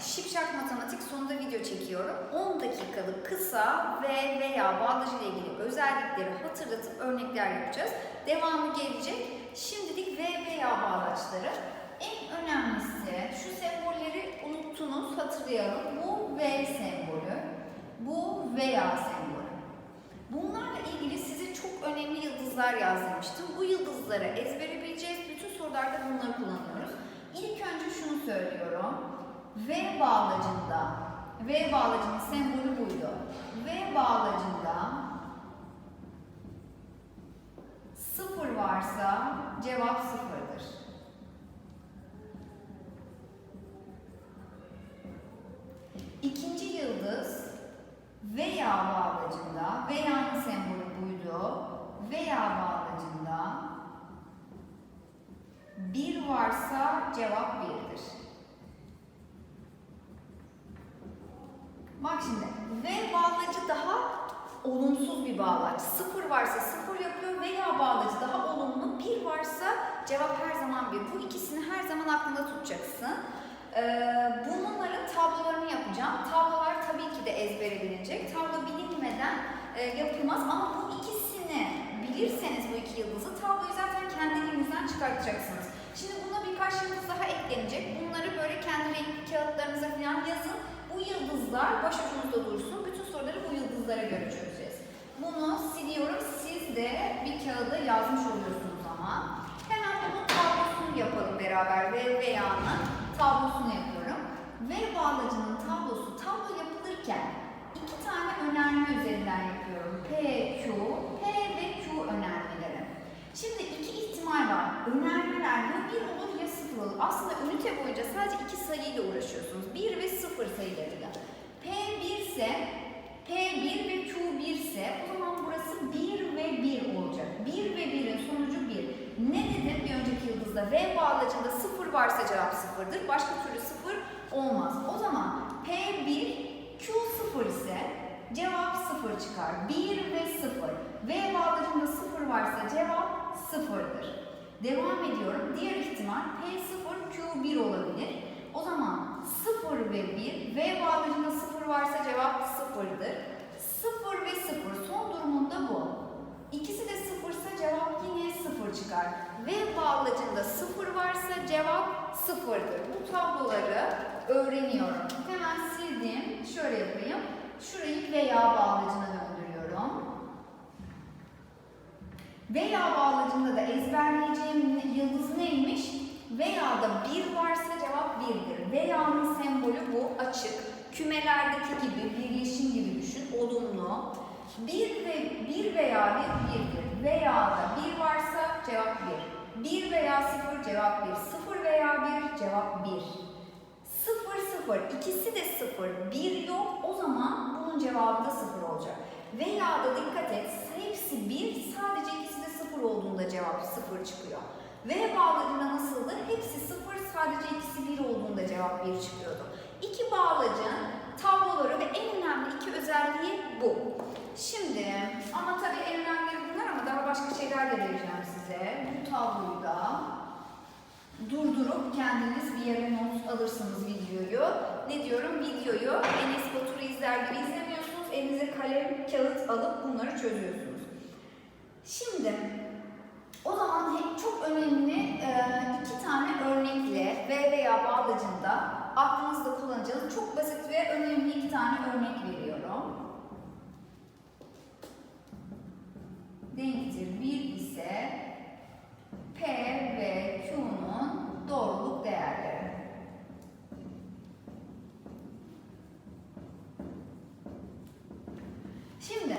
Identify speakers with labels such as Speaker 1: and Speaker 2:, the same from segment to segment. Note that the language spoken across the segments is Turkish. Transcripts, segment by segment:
Speaker 1: Şipşak Matematik sonunda video çekiyorum. 10 dakikalık kısa ve veya bağlacı ile ilgili özellikleri hatırlatıp örnekler yapacağız. Devamı gelecek. Şimdilik ve veya bağlaçları. En önemlisi şu sembolleri unuttunuz hatırlayalım. Bu V sembolü, bu veya sembolü. Bunlarla ilgili size çok önemli yıldızlar yazdırmıştım. Bu yıldızları ezbere bileceğiz. Bütün sorularda bunları kullanıyoruz. İlk önce şunu söylüyorum. V bağlacında, V bağlacının sembolü buydu. V bağlacında sıfır varsa cevap sıfırdır. İkinci yıldız veya bağlacında, veya'nın sembolü buydu. Veya bağlacında bir varsa cevap birdir. Bak şimdi V bağlacı daha olumsuz bir bağlaç. Sıfır varsa sıfır yapıyor veya bağlacı daha olumlu. Bir varsa cevap her zaman bir. Bu ikisini her zaman aklında tutacaksın. Ee, bunların tablolarını yapacağım. Tablolar tabii ki de ezbere bilinecek. Tablo bilinmeden e, yapılmaz ama bu ikisini bilirseniz bu iki yıldızı tabloyu zaten kendiliğinizden çıkartacaksınız. Şimdi buna birkaç yıldız daha eklenecek. Bunları böyle kendi renkli kağıtlarınıza falan yazın. Bu yıldızlar başucunuzda dursun. Bütün soruları bu yıldızlara göre çözeceğiz. Bunu siliyorum. Siz de bir kağıda yazmış oluyorsunuz ama. Hemen bunun tablosunu yapalım beraber. V veya'nın tablosunu yapıyorum. V bağlacının tablosu tablo yapılırken iki tane önerme üzerinden yapıyorum. P, Q, P ve Q önermeleri. Şimdi iki ihtimal var. Önermeler ya bir olur ya sıfır olur. Aslında ünite boyunca sadece iki sayıyla uğraşıyorsunuz. 1 ve 0 sayılarıyla. P1 ise P1 ve Q1 ise o zaman burası 1 ve 1 olacak. 1 ve 1'in sonucu 1. Ne dedim bir önceki yıldızda? V bağlacında 0 varsa cevap 0'dır. Başka türlü 0 olmaz. O zaman P1 Q0 ise cevap 0 çıkar. 1 ve 0. V bağlacında 0 varsa cevap 0'dır. Devam ediyorum. Diğer ihtimal P0 Q1 olabilir. O zaman 0 ve 1 V bağlacında 0 varsa cevap 0'dır. 0 ve 0 son durumunda bu. İkisi de 0 ise cevap yine 0 çıkar. V bağlacında 0 varsa cevap 0'dır. Bu tabloları öğreniyorum. Hemen sildim. Şöyle yapayım. Şurayı veya bağlacına döndürüyorum. Veya bağlacında da ezberleyeceğim yıldız neymiş? Veya da 1 varsa cevap 1'dir. Veya'nın sembolü bu açık. Kümelerdeki gibi bir yeşim gibi düşün. Olumlu. 1 ve 1 veya 1 1'dir. Veya da 1 varsa cevap 1. 1 veya 0 cevap 1. 0 veya 1 cevap 1. 0 0 ikisi de 0 1 yok o zaman bunun cevabı da 0 olacak. Veya da dikkat et hepsi 1 sadece ikisi de 0 olduğunda cevap 0 çıkıyor. V bağlacında nasıldı? Hepsi 0 sadece ikisi 1 olduğunda cevap 1 çıkıyordu. İki bağlacın tabloları ve en önemli vereceğim size. Bu tabloyu da durdurup kendiniz bir yere not alırsınız videoyu. Ne diyorum? Videoyu Enes Batur'u izler gibi izlemiyorsunuz. Elinize kalem, kağıt alıp bunları çözüyorsunuz. Şimdi o zaman hep çok önemli e, iki tane örnekle V veya bağlacında aklınızda kullanacağınız çok basit ve önemli iki tane örnek veriyorum. Denktir 1 ise P ve Q'nun doğruluk değerleri. Şimdi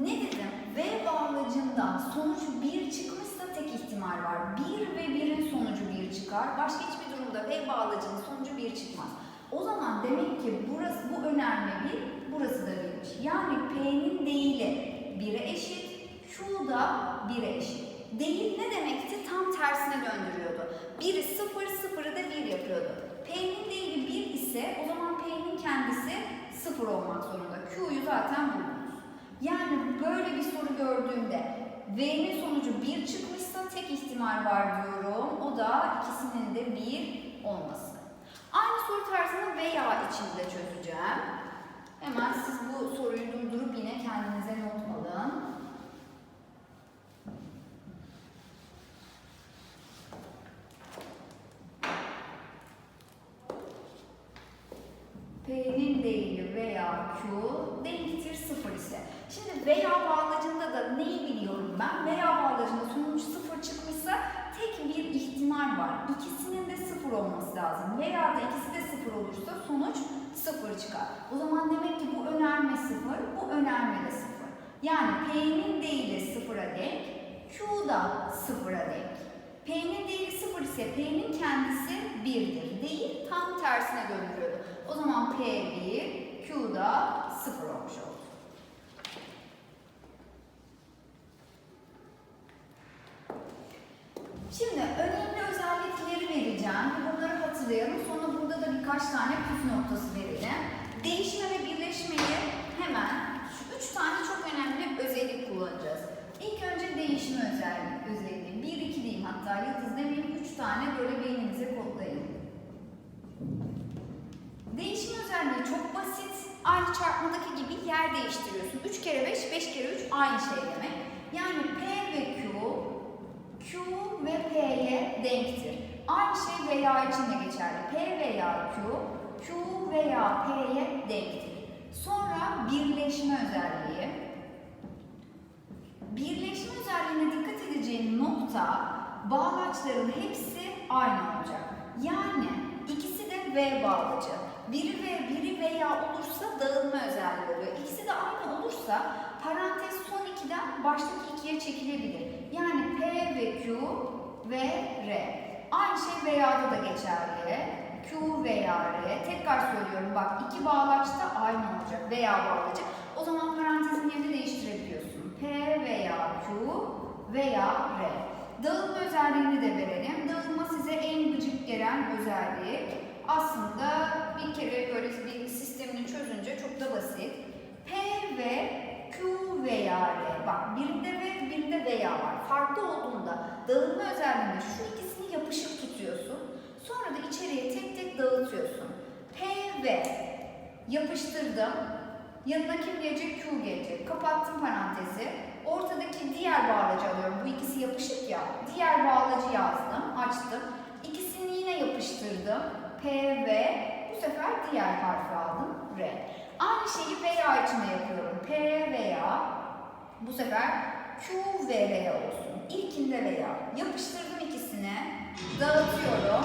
Speaker 1: ne dedim? V bağlacından sonuç 1 çıkmışsa tek ihtimal var. 1 ve 1'in sonucu 1 çıkar. Başka hiçbir durumda V bağlacının sonucu 1 çıkmaz. O zaman demek ki burası bu önerme 1, burası da 1'miş. Yani P'nin değili 1'e eşit, Q da 1'e eşit. Değil ne demekti? Tam tersine döndürüyordu. 1'i 0, 0'ı da 1 yapıyordu. P'nin değili 1 ise o zaman P'nin kendisi 0 olmak zorunda. Q'yu zaten buldunuz. Yani böyle bir soru gördüğümde V'nin sonucu 1 çıkmışsa tek ihtimal var diyorum. O da ikisinin de 1 olması. Aynı soru tarzını veya içinde çözeceğim. Hemen siz bu soruyu durdurup yine kendinize not alın. P'nin değeri veya Q denktir sıfır ise. Şimdi veya bağlacında da neyi biliyorum ben? Veya bağlacında sonuç sıfır çıkmışsa tek bir ihtimal var. İkisinin de sıfır olması lazım. Veya da ikisi de sıfır olursa sonuç sıfır çıkar. O zaman demek ki bu önerme sıfır, bu önerme de sıfır. Yani P'nin değeri sıfıra denk, Q da sıfıra denk. P'nin değeri sıfır ise P'nin kendisi birdir. Değil, tam tersine döndürüyordu. O zaman P 1, Q da sıfır olmuş oldu. Şimdi önemli özellikleri vereceğim. Bunları hatırlayalım. Sonra burada da birkaç tane püf noktası verelim. Değişme ve birleşmeyi hemen şu üç tane çok önemli özellik kullanacağız. İlk önce değişme özelliği. özelliği. Bir, iki diyeyim hatta yıldız demeyeyim. Üç tane böyle beyninize kodlayın. Değişme özelliği çok basit. Aynı çarpmadaki gibi yer değiştiriyorsun. 3 kere 5, 5 kere 3 aynı şey demek. Yani P ve Q, ve P'ye denktir. Aynı şey veya için de geçerli. P veya Q, Q veya P'ye denktir. Sonra birleşme özelliği. Birleşme özelliğine dikkat edeceğin nokta bağlaçların hepsi aynı olacak. Yani ikisi de V bağlacı. Biri ve biri veya olursa dağılma özelliği oluyor. İkisi de aynı olursa parantez son ikiden baştaki ikiye çekilebilir. Yani P ve Q ve R. Aynı şey veya'da da geçerli. Q veya R. Tekrar söylüyorum bak iki bağlaç da aynı olacak. Veya bağlacı. O zaman parantezin yerini değiştirebiliyorsun. P veya Q veya R. Dağılma özelliğini de verelim. Dağılma size en gıcık gelen özellik. Aslında bir kere böyle bir sistemini çözünce çok da basit. P ve veya R. Bak birinde ve birinde veya var. Farklı olduğunda dağılma özelliğinde şu ikisini yapışık tutuyorsun. Sonra da içeriye tek tek dağıtıyorsun. P ve yapıştırdım. Yanına kim gelecek? Q gelecek. Kapattım parantezi. Ortadaki diğer bağlacı alıyorum. Bu ikisi yapışık ya. Diğer bağlacı yazdım, açtım. İkisini yine yapıştırdım. P ve bu sefer diğer harfi aldım. R. Aynı şeyi veya için de yapıyorum. P veya bu sefer Q ve R olsun. İlkinde veya. Yapıştırdım ikisini. Dağıtıyorum.